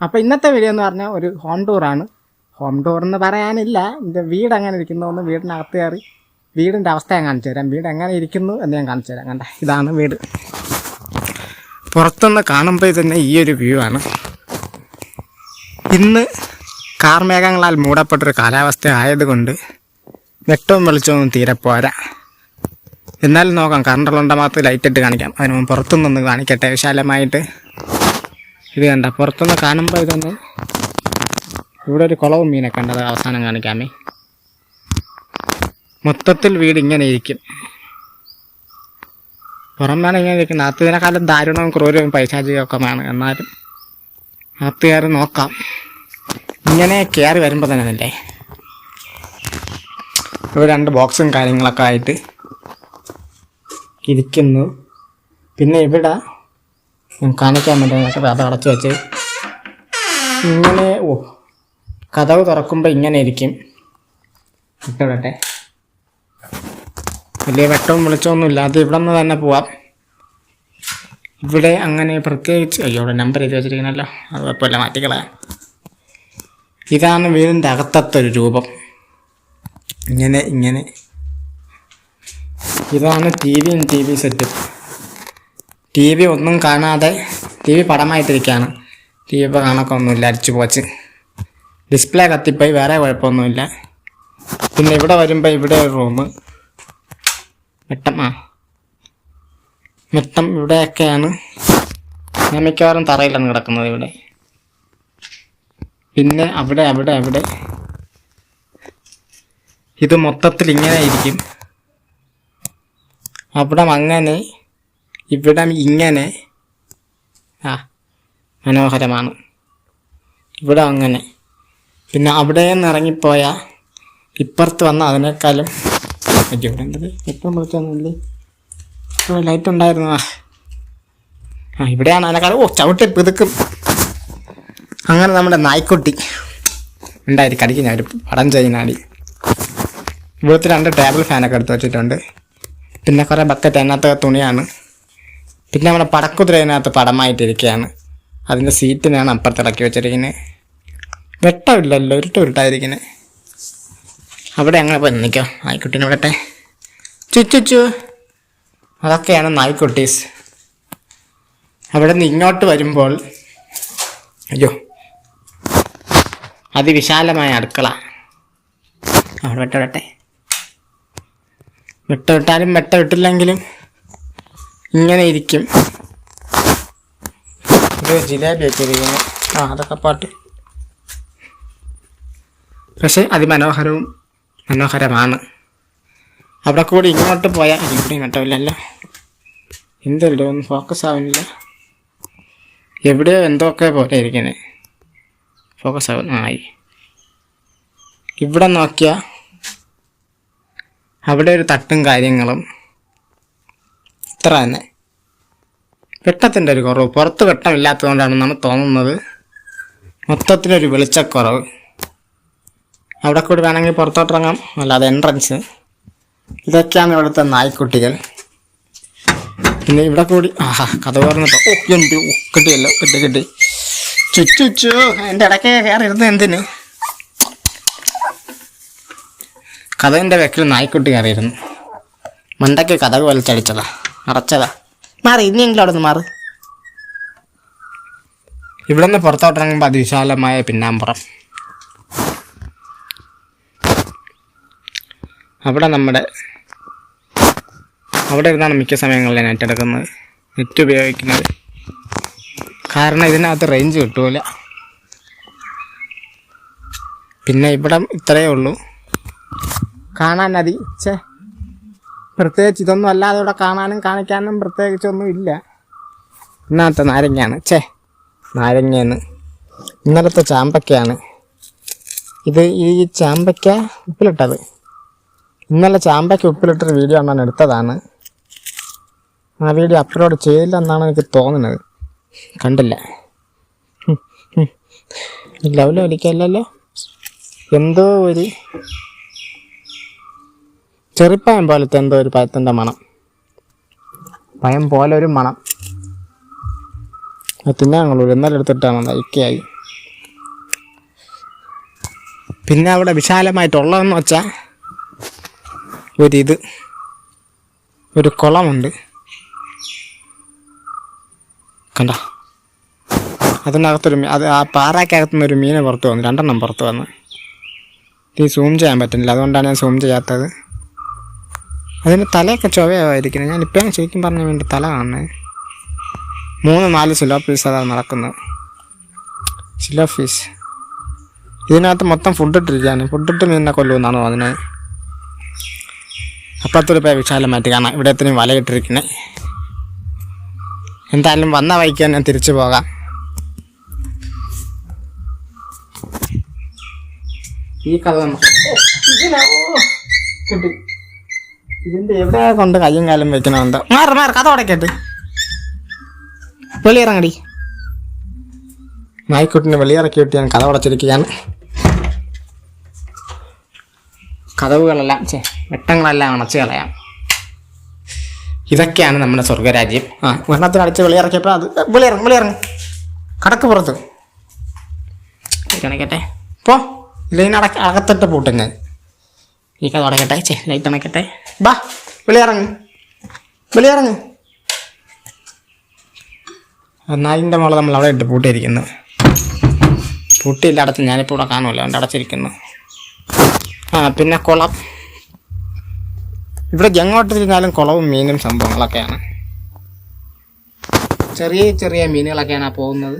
അപ്പോൾ ഇന്നത്തെ വീഡിയോ എന്ന് പറഞ്ഞാൽ ഒരു ഹോം ടൂറാണ് ഹോം ടൂർ എന്ന് പറയാനില്ല. എന്റെ വീട് എങ്ങനെ ഇരിക്കുന്നു എന്ന് വീടിനകത്ത് കയറി വീടിന്റെ അവസ്ഥ ഞാൻ കാണിച്ചു തരാം. വീട് എങ്ങനെ ഇരിക്കുന്നു എന്ന് ഞാൻ കാണിച്ചു തരാം. കണ്ട? ഇതാണ് വീട്. പുറത്തുനിന്ന് കാണുമ്പോൾ തന്നെ ഈ ഒരു വ്യൂ ആണ്. ഇന്ന് കാർമേഘങ്ങളാൽ മൂടപ്പെട്ടൊരു കാലാവസ്ഥ ആയതുകൊണ്ട് വെട്ടവും വെളിച്ചവും തീരെ പോരാ. എന്നാലും നോക്കാം. കറണ്ടുള്ളതുകൊണ്ട് മാത്രം ലൈറ്റ് ഇട്ട് കാണിക്കാം. അതിന് മുമ്പ് പുറത്തുനിന്നൊന്ന് കാണിക്കട്ടെ വിശാലമായിട്ട്. ഇത് കണ്ട? പുറത്തുനിന്ന് കാണുമ്പോൾ ഇതൊന്ന് ഇവിടെ ഒരു കുളവും മീനെ ഉണ്ട്. അത് അവസാനം കാണിക്കാമേ. മൊത്തത്തിൽ വീട് ഇങ്ങനെ ഇരിക്കും. പുറമാണ് ഇങ്ങനെ ഇരിക്കുന്നത് അകത്തതിനെക്കാളും ദാരുണവും ക്രൂരവും പൈശാചികമൊക്കെ വേണം. എന്നാലും അകത്ത് നോക്കാം. ഇങ്ങനെ കയറി വരുമ്പോൾ തന്നെ അല്ലേ? ഇവിടെ രണ്ട് ബോക്സും കാര്യങ്ങളൊക്കെ ആയിട്ട് ഇരിക്കുന്നു. പിന്നെ ഇവിടെ കാണിക്കാൻ വേണ്ടി അത് അടച്ചു വെച്ച്. ഇങ്ങനെ ഓ കഥവ് തുറക്കുമ്പോൾ ഇങ്ങനെ ഇരിക്കും. ഇട്ടോടട്ടെ വലിയ വെട്ടവും വെളിച്ചമൊന്നും ഇല്ലാതെ ഇവിടെ നിന്ന് തന്നെ പോവാം. ഇവിടെ അങ്ങനെ പ്രത്യേകിച്ച് അയ്യോ നമ്പർ എഴുതി വെച്ചിരിക്കണല്ലോ. അത് കുഴപ്പമില്ല മാറ്റിക്കളയാം ഇതാണ് വീടിന്റെ അകത്തത്തെ ഒരു രൂപം. ഇങ്ങനെ ഇങ്ങനെ. ഇതാണ് ടി വിയും ടി വി സെറ്റും ടി വി ഒന്നും കാണാതെ ടി വി പടമായിട്ടിരിക്കുകയാണ് ടി വി ഇപ്പോൾ കണക്കൊന്നുമില്ല അരിച്ചു പോച്ച് ഡിസ്പ്ലേ കത്തിപ്പോയി വേറെ കുഴപ്പമൊന്നുമില്ല. പിന്നെ ഇവിടെ വരുമ്പോൾ ഇവിടെ ഒരു റൂം മെട്ടം ആ. മെട്ടം ഇവിടെയൊക്കെയാണ്. ഞാൻ മിക്കവാറും തറയിലാണ് കിടക്കുന്നത് ഇവിടെ. പിന്നെ അവിടെ അവിടെ അവിടെ. ഇത് മൊത്തത്തിൽ ഇങ്ങനെ ഇരിക്കും. അവിടെ അങ്ങനെ ഇവിടം ഇങ്ങനെ. ആ മനോഹരമാണ്. ഇവിടെ അങ്ങനെ. പിന്നെ അവിടെ നിന്ന് ഇറങ്ങിപ്പോയാൽ ഇപ്പുറത്ത് വന്ന അതിനേക്കാളും അയ്യോ ഇവിടെ എപ്പം വിളിച്ചൊന്നുമില്ലേ? ഇപ്പോൾ ലൈറ്റ് ഉണ്ടായിരുന്നു? ആ ആ ഇവിടെയാണ് അതിനേക്കാളും. ഓ ചവിട്ടി പിതുക്കും. അങ്ങനെ നമ്മുടെ നായ്ക്കുട്ടി ഉണ്ടായി കടിക്കുന്ന ഒരു പടം ചെയ്യുന്നാടി ഇവിടുത്തെ രണ്ട് ടേബിൾ ഫാനൊക്കെ എടുത്ത് വെച്ചിട്ടുണ്ട്. പിന്നെ കുറേ ബക്കറ്റ് അതിനകത്ത് തുണിയാണ്. പിന്നെ നമ്മുടെ പടക്കുതിര അതിനകത്ത് പടമായിട്ടിരിക്കുകയാണ് അതിന്റെ സീറ്റിനാണ് അപ്പുറത്ത് ഇറക്കി വെച്ചിരിക്കുന്നത് വെട്ടമില്ലല്ലോ ഇരുട്ട് ഉരുട്ടായിരിക്കുന്നത് അവിടെ അങ്ങനെ പോയി നിൽക്കാം. നായ്ക്കുട്ടീനെ വിടട്ടെ. ചുച്ചു അതൊക്കെയാണ് നായ്ക്കുട്ടീസ്. അവിടെ നിന്ന് ഇങ്ങോട്ട് വരുമ്പോൾ അയ്യോ അതിവിശാലമായ അടുക്കള. അവിടെ വെട്ട വിടട്ടെ വെട്ട വിട്ടാലും വെട്ട വിട്ടില്ലെങ്കിലും ഇങ്ങനെ ഇരിക്കും ഇത് ജിലേബി വെച്ചിരിക്കുന്നു ആ അതൊക്കെ പാട്ട്. പക്ഷെ അതിമനോഹരവും മനോഹരമാണ്. അവിടെ കൂടി ഇങ്ങോട്ട് പോയാൽ ഇവിടെ നട്ടമില്ലല്ലോ എന്തല്ലോ ഒന്നും ഫോക്കസ് ആവുന്നില്ല. എവിടെയോ എന്തൊക്കെ പോലെ ഇരിക്കുന്നത് ഫോക്കസ് ആവും ആയി. ഇവിടെ നോക്കിയാൽ അവിടെ ഒരു തട്ടും കാര്യങ്ങളും ഇത്ര തന്നെ വെട്ടത്തിന്റെ ഒരു കുറവ്. പുറത്ത് വെട്ടമില്ലാത്തതുകൊണ്ടാണെന്നാണ് തോന്നുന്നത്. മൊത്തത്തിലൊരു വെളിച്ചക്കുറവ്. അവിടെ കൂടി വേണമെങ്കിൽ പുറത്തോട്ടിറങ്ങാം. അല്ലാതെ എൻട്രൻസ് ഇതൊക്കെയാണ് ഇവിടുത്തെ നായ്ക്കുട്ടികൾ. പിന്നെ ഇവിടെ കൂടി ആഹാ കഥ പറഞ്ഞിട്ടോ ഓ ഉണ്ട് കിട്ടിയല്ലോ കിട്ടി കിട്ടി. ചുറ്റുച്ചു എന്റെ ഇടയ്ക്ക് കയറി ഇരുന്ന് എന്തിന്? കഥവിന്റെ വെക്കിൽ നായ്ക്കുട്ടി കയറിയിരുന്നു. മണ്ടയ്ക്ക് കഥക് വലിച്ചടിച്ചതാ അടച്ചതാ. മാറി ഇനിയെങ്കിലും അവിടെ നിന്ന് മാറി. ഇവിടെ നിന്ന് പുറത്തോട്ടിറങ്ങുമ്പോൾ അതിവിശാലമായ പിന്നാമ്പുറം. അവിടെ നമ്മുടെ അവിടെ ഇരുന്നാണ് മിക്ക സമയങ്ങളിൽ നെറ്റ് എടുക്കുന്നത് നെറ്റ് ഉപയോഗിക്കുന്നത്. കാരണം ഇതിനകത്ത് റേഞ്ച് കിട്ടൂല. പിന്നെ ഇവിടെ ഇത്രയേ ഉള്ളൂ. കാണാൻ അതി ചേ പ്രത്യേകിച്ച് ഇതൊന്നും അല്ലാതെ ഇവിടെ കാണാനും കാണിക്കാനും പ്രത്യേകിച്ചൊന്നും ഇല്ല. ഇന്നത്തെ നാരങ്ങയാണ്. ചേ നാരങ്ങയെന്ന് ഇന്നലത്തെ ചാമ്പക്കയാണ്. ഇത് ഈ ചാമ്പക്ക ഉപ്പിലിട്ടത്. ഇന്നലെ ചാമ്പയ്ക്ക് ഉപ്പിലിട്ടൊരു വീഡിയോ ഞാൻ എടുത്തതാണ്. ആ വീഡിയോ അപ്ലോഡ് ചെയ്തില്ല എന്നാണ് എനിക്ക് തോന്നുന്നത്. കണ്ടില്ല. ലവ്ലോ വലിക്കല്ലോ എന്തോ ഒരു ചെറുപ്പയം പോലത്തെ എന്തോ ഒരു പഴത്തിന്റെ മണം. പഴം പോലെ ഒരു മണം. അത് തിന്നാൻ കൊള്ളൂല എന്നാലും എടുത്തിട്ടാണ് ഐക്യായി പിന്നെ അവിടെ വിശാലമായിട്ടുള്ളതെന്ന് വെച്ചാൽ ഒരിത് ഒരു കുളമുണ്ട്. കണ്ട? അതിനകത്തൊരു അത് ആ പാറയ്ക്കകത്തു നിന്ന് ഒരു മീനെ പുറത്ത് വന്നു. രണ്ടെണ്ണം പുറത്ത് വന്നു. ഈ സൂം ചെയ്യാൻ പറ്റുന്നില്ല. അതുകൊണ്ടാണ് ഞാൻ സൂം ചെയ്യാത്തത്. അതിന് തലയൊക്കെ ചൊവയായിരിക്കുന്നത് ഞാൻ ഇപ്പം ശരിക്കും പറഞ്ഞ വേണ്ടി തല കാണുന്നത്. മൂന്ന് നാല് സിലോ പീസ് അതാണ് നടക്കുന്നത്. സിലോ ഫീസ് ഇതിനകത്ത് മൊത്തം ഫുഡ് ഇട്ടിരിക്കുകയാണ്. ഫുഡ് ഇട്ട് മീനിനെ കൊല്ലുമെന്നാണ് അതിന്? അപ്പുറത്തൊരു പോയി മാറ്റി കാണാം. ഇവിടെ എത്രയും വലയിട്ടിരിക്കണേ എന്തായാലും വന്ന വഴിക്ക് തന്നെ തിരിച്ചു പോകാം. ഈ കഥ നമുക്ക് കിട്ടി. ഇതിന്റെ എവിടെ കൊണ്ട് കയ്യും കാലും വെക്കണമെന്താ മാറി മാറി കഥ ഉടക്കട്ടെ വെളിയിറങ്ങടി. നായ്ക്കുട്ടിനെ വെളിയിറക്കി വിട്ട് ഞാൻ കഥ ഉടച്ചിരിക്കുകയാണ് കഥവുകളെല്ലാം ചേ വെട്ടങ്ങളെല്ലാം അണച്ചു കളയാം. ഇതൊക്കെയാണ് നമ്മുടെ സ്വർഗരാജ്യം. ആ വെള്ളത്തിൽ അടിച്ച് വെളിയിറക്കിയപ്പോൾ അത് വെളിയിറങ്ങും വെളിയിറങ്ങും. കടക്ക് പുറത്ത്. അണയ്ക്കട്ടെ പോ. ലൈൻ അടക്ക അകത്തിട്ട് പൂട്ടും ഈ കഥ തുടങ്ങട്ടെ. ചേ ലൈറ്റ് അണക്കട്ടെ ബാ വെളിയിറങ്ങ് വെളിയിറങ്ങ് നായിന്റെ മോളെ നമ്മൾ അവിടെ ഇട്ട് പൂട്ടിയിരിക്കുന്നു. പൂട്ടിയില്ല അടച്ച് ഞാനിപ്പോൾ ഇവിടെ കാണുമല്ലോ അവന്റെ അടച്ചിരിക്കുന്നു ആ പിന്നെ കുളം. ഇവിടെ ജങ്ങോട്ടിരുന്നാലും കുളവും മീനും സംഭവങ്ങളൊക്കെയാണ്. ചെറിയ ചെറിയ മീനുകളൊക്കെയാണ് പോകുന്നത്.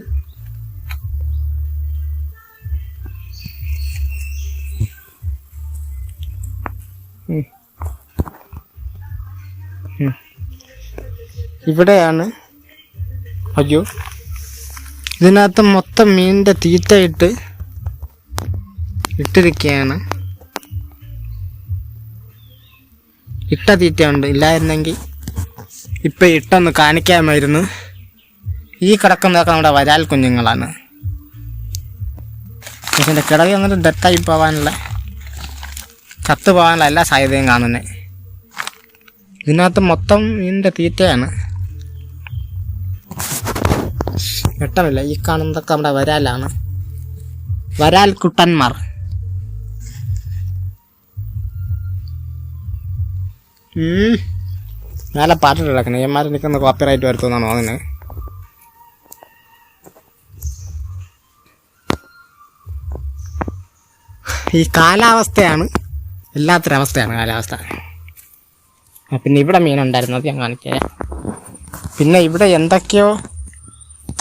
ഇവിടെയാണ് അയ്യോ. ഇതിനകത്ത് മൊത്തം മീനിന്റെ തീറ്റ ഇട്ട് ഇട്ടിരിക്കുകയാണ് ഇട്ട തീറ്റയുണ്ട്. ഇല്ലായിരുന്നെങ്കിൽ ഇപ്പം ഇട്ടൊന്ന് കാണിക്കാമായിരുന്നു. ഈ കിടക്കുന്നതൊക്കെ നമ്മുടെ വരാൽ കുഞ്ഞുങ്ങളാണ്. ഇതിന്റെ കിടവി അങ്ങോട്ട് ഡെത്തായി പോകാനുള്ള ചത്തു പോകാനുള്ള എല്ലാ സാധ്യതയും കാണുന്നത് ഇതിനകത്ത് മൊത്തം ഇതിന്റെ തീറ്റയാണ്. വെട്ടമില്ല ഈ കാണുന്നതൊക്കെ നമ്മുടെ വരാലാണ്. വരാൽ കുട്ടന്മാർ. നല്ല പാട്ടിട്ട് കിടക്കണേ. ഇയന്മാർ നിൽക്കുന്ന കോപ്പിറൈറ്റ് വരുത്തുമെന്നാണ് തോന്നുന്നത് ഈ കാലാവസ്ഥയാണ് എല്ലാത്തൊരവസ്ഥയാണ് കാലാവസ്ഥ. പിന്നെ ഇവിടെ മീനുണ്ടായിരുന്നത് ഞാൻ കാണിക്കാം. പിന്നെ ഇവിടെ എന്തൊക്കെയോ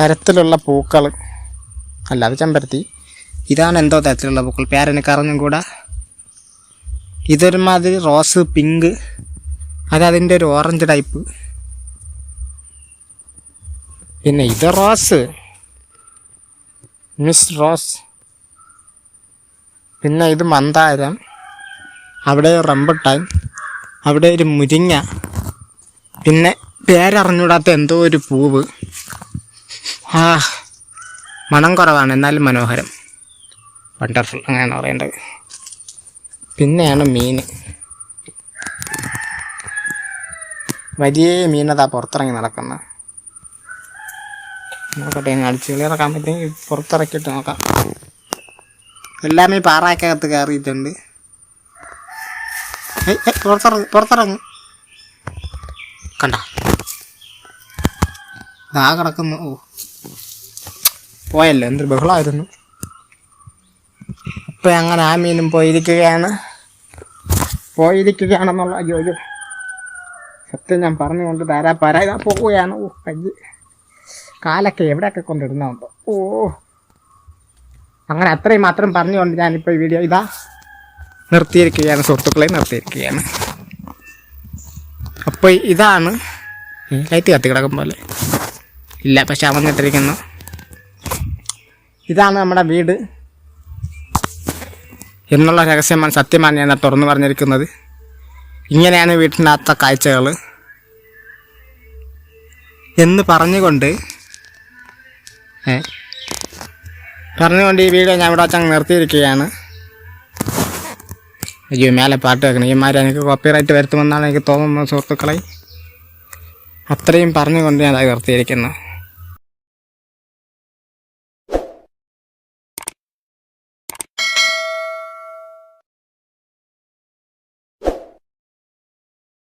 തരത്തിലുള്ള പൂക്കൾ. അല്ല അത് ചെമ്പരത്തി. ഇതാണ് എന്തോ തരത്തിലുള്ള പൂക്കൾ? പേരന് കറഞ്ഞും കൂടെ. ഇതൊരുമാതിരി റോസ് പിങ്ക്. അത് അതിന്റെ ഒരു ഓറഞ്ച് ടൈപ്പ്. പിന്നെ ഇത് റോസ്. Miss rose. പിന്നെ ഇത് മന്ദാരം. അവിടെ റംബുട്ടാൻ. അവിടെ ഒരു മുരിങ്ങ. പിന്നെ പേരറിഞ്ഞൂടാത്ത എന്തോ ഒരു പൂവ്. ആ മണം കുറവാണ്. എന്നാലും മനോഹരം. വണ്ടർഫുൾ അങ്ങനെയാണ് പറയേണ്ടത്. പിന്നെയാണ് മീൻ. വലിയ മീനതാ പുറത്തിറങ്ങി നടക്കുന്നത് നോക്കട്ടെ അടിച്ചു ഇറക്കാൻ പറ്റുമെങ്കിൽ പുറത്തിറക്കിയിട്ട് നോക്കാം. എല്ലാം ഈ പാറയ്ക്കകത്ത് കയറിയിട്ടുണ്ട്. പുറത്തിറങ്ങ് പുറത്തിറങ്ങി. കണ്ട? ആ കിടക്കുന്നു. ഓ. പോയല്ലോ എന്തൊരു ബഹളമായിരുന്നു അപ്പം അങ്ങനെ ആ മീനും പോയിരിക്കുകയാണ്. പോയിരിക്കുകയാണെന്നുള്ള അയ്യോ സത്യം ഞാൻ പറഞ്ഞുകൊണ്ട് ധാരാ പരാ പോവുകയാണ്. ഓ കയ്യ്. കാലൊക്കെ എവിടെയൊക്കെ കൊണ്ടിടുന്നുണ്ടോ ഓ. അങ്ങനെ അത്രയും മാത്രം പറഞ്ഞുകൊണ്ട് ഞാനിപ്പോൾ ഈ വീഡിയോ ഇതാ. നിർത്തിയിരിക്കുകയാണ് സുഹൃത്തുക്കളെ നിർത്തിയിരിക്കുകയാണ്. അപ്പോൾ ഇതാണ് ലൈറ്റ് കത്തി കിടക്കും പോലെ. ഇല്ല പക്ഷെ അമർന്നിട്ടിരിക്കുന്നു ഇതാണ് നമ്മുടെ വീട്. എന്നുള്ള രഹസ്യമാണ് സത്യമാണ് ഞാൻ തുറന്നു പറഞ്ഞിരിക്കുന്നത്. ഇങ്ങനെയാണ് വീട്ടിനകത്ത കാഴ്ചകൾ എന്ന് പറഞ്ഞുകൊണ്ട് പറഞ്ഞുകൊണ്ട് ഈ വീഡിയോ ഞാൻ ഇവിടെ വെച്ചങ്ങ് നിർത്തിയിരിക്കുകയാണ്. അയ്യോ മേലെ പാട്ട് വെക്കണം ഈമാരെ എനിക്ക് കോപ്പിറൈറ്റ് വരുത്തുമെന്നാണ് എനിക്ക് തോന്നുന്നത് സുഹൃത്തുക്കളെ. അത്രയും പറഞ്ഞുകൊണ്ട് ഞാൻ അത് നിർത്തിയിരിക്കുന്നു.